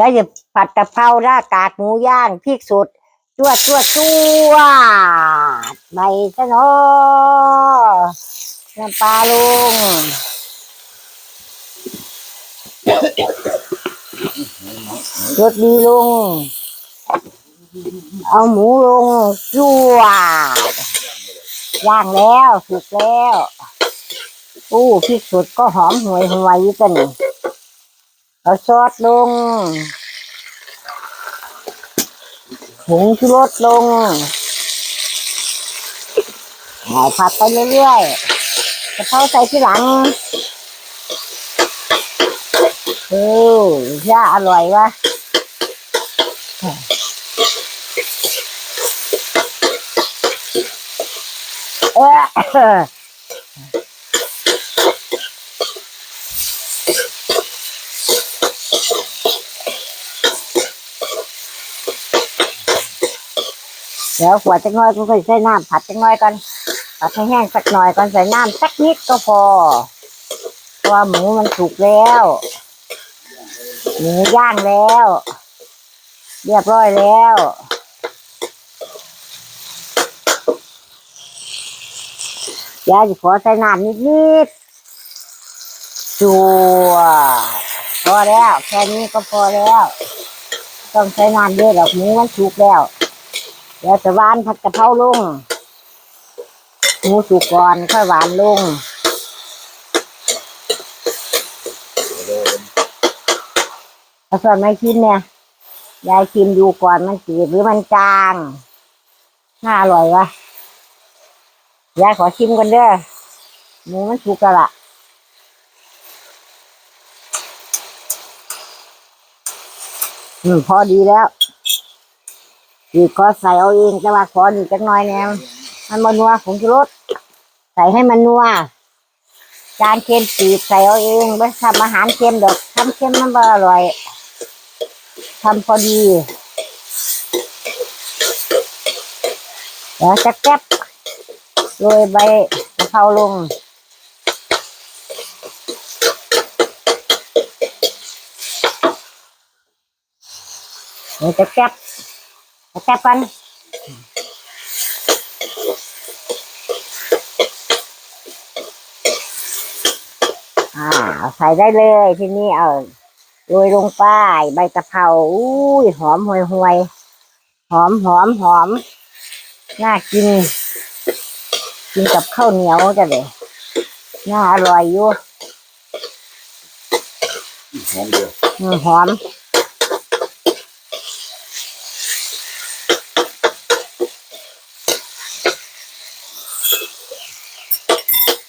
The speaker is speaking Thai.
ดี๋ยวจะผัดกะเพรารากากหมูย่างพริกสดจวดจวดจวดใบชะโนอน้ำปลาลงรสดีลง เอาหมูลงจวดย่างแล้วสุกแล้ว อู้พริกสดก็หอมหวยหวยกัน เอาซอสลงผงชูรสลงเอผัดไปเรื่อยๆกะเพราใส่ที่หลังเออย่าอร่อยวะเออ เดี๋ยวขวจักหน่อยก็ค่อยใส่น้ำผัดจักหน่อยก่อนผัดให้แห้งสักหน่อยก่อนใส่น้ำสักนิดก็พอเพราะว่าหมูมันสุกแล้วหมูย่างแล้ว เรียบร้อยแล้วยายจะขอใส่น้ำนิดๆจัวพอแล้ว แค่นี้ก็พอแล้ว ต้องใช้น้ำเยอะหรอกหมูมันสุกแล้ว เดี๋ยวจะหวานผัดกะเพราลงหมูสุกก่อนค่อยหวานลงเอาส่วนไม่ชิมเนี่ย ยายชิมดูก่อนมันจืดหรือมันจาง น่าอร่อยวะยายขอชิมกันเด้อหมูมันสุกแล้วล่ะอืมพอดีแล้ว ดีก็ใส่เอาเองแต่ว่าขอดีจักหน่อยเนี่ยมันบนัวผงชูรสใส่ให้มันนัวจานเค็มปีใส่เอาเองไม่ทำอาหารเค็มดอกทำเค็มมันบ่อร่อยทำพอดีเดี๋ยวจะแก๊บโรยใบกะเพราลงเดี๋ยวจะแก๊บ จะแก๊บกันอ่าเอาใส่ได้เลยทีนี้เอาโรยลงไปใบกะเพราอุ้ยหอมห่วยห่วยหอมหอมหอมน่ากิน กินกับข้าวเหนียวจะเลยน่าอร่อยอยู่หอมเดียวอืมหอม